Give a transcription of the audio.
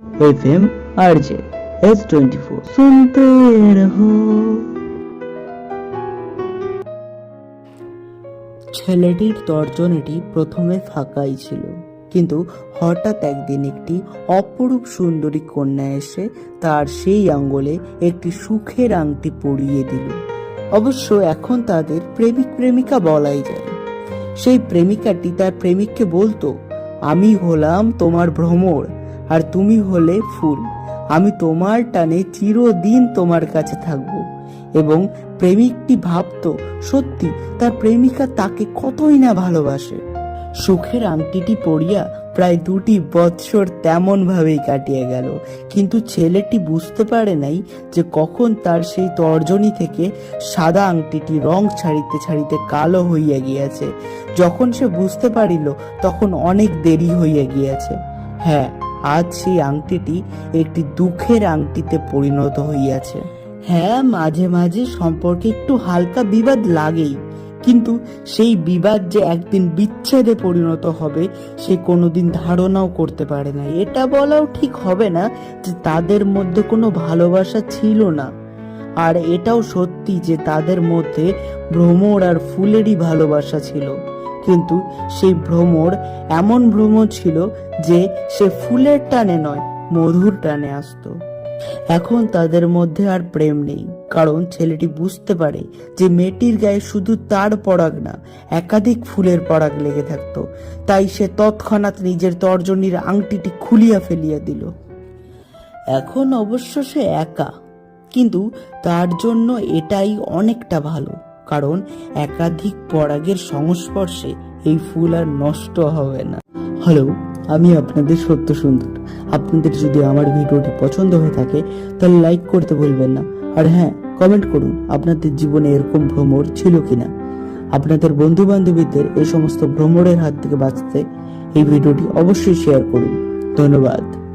F M R J S twenty four. শুনতে ছেলেটির তর্জনাটি প্রথমে ফাঁকাই ছিল, কিন্তু হঠাৎ একদিন একটি অপরূপ সুন্দরী কন্যা এসে তার সেই আঙ্গলে একটি সুখের আংটি পরিয়ে দিল। অবশ্য এখন তাদের প্রেমিক প্রেমিকা বলাই যায়। সেই প্রেমিকাটি তার প্রেমিককে বলতো, আমি হলাম তোমার ভ্রমর আর তুমি হলে ফুল। আমি তোমার টানে চিরদিন তোমার কাছে থাকব। এবং প্রেমিকটি ভাবতো, সত্যি, তার প্রেমিকা তাকে কতই না ভালোবাসে? সুখের আংটিটি পরিয়া প্রায় দুটি বৎসর তেমন ভাবেই কাটিয়ে গেল। কিন্তু ছেলেটি বুঝতে পারে নাই যে কখন তার সেই তর্জনী থেকে সাদা আংটিটি রং ছাড়িতে ছাড়িতে কালো হইয়া গিয়াছে। যখন সে বুঝতে পারিল, তখন অনেক দেরি হইয়া গিয়াছে। হ্যাঁ আজ সেই আংটিটি একটি দুঃখের আংটিতে পরিণত হইয়াছে। হ্যাঁ মাঝে মাঝে সম্পর্কে একটু হালকা বিবাদ লাগেই, কিন্তু সেই বিবাদ যে একদিন বিচ্ছেদে পরিণত হবে, সে কোনোদিন ধারণাও করতে পারে না। এটা বলাও ঠিক হবে না যে তাদের মধ্যে কোনো ভালোবাসা ছিল না। আর এটাও সত্যি যে তাদের মধ্যে ভ্রমর আর ফুলেরই ভালোবাসা ছিল। কিন্তু সেই ভ্রমর এমন ভ্রমর ছিল যে সে ফুলের টানে নয়, মধুর টানে আসতো। এখন তাদের মধ্যে আর প্রেম নেই, কারণ ছেলেটি বুঝতে পারে যে মেয়েটির গায়ে শুধু তার পরাগ না, একাধিক ফুলের পরাগ লেগে থাকতো। তাই সে তৎক্ষণাৎ নিজের তর্জনীর আংটিটি খুলিয়া ফেলিয়া দিল। এখন অবশ্য সে একা, কিন্তু তার জন্য এটাই অনেকটা ভালো। কারণ একাধিক পরাগের সংস্পর্শে এই ফুল আর নষ্ট হবে না। হ্যালো আমি আপনাদের সত্য সুন্দর। আপনাদের যদি আমার ভিডিওটি পছন্দ হয়ে থাকে, তাহলে লাইক করতে ভুলবেন না। আর হ্যাঁ কমেন্ট করুন, আপনাদের জীবনে এরকম ভ্রমর ছিল কিনা। আপনাদের বন্ধু বান্ধবীদের এই সমস্ত ভ্রমরের হাত থেকে বাঁচতে এই ভিডিওটি অবশ্যই শেয়ার করুন। ধন্যবাদ।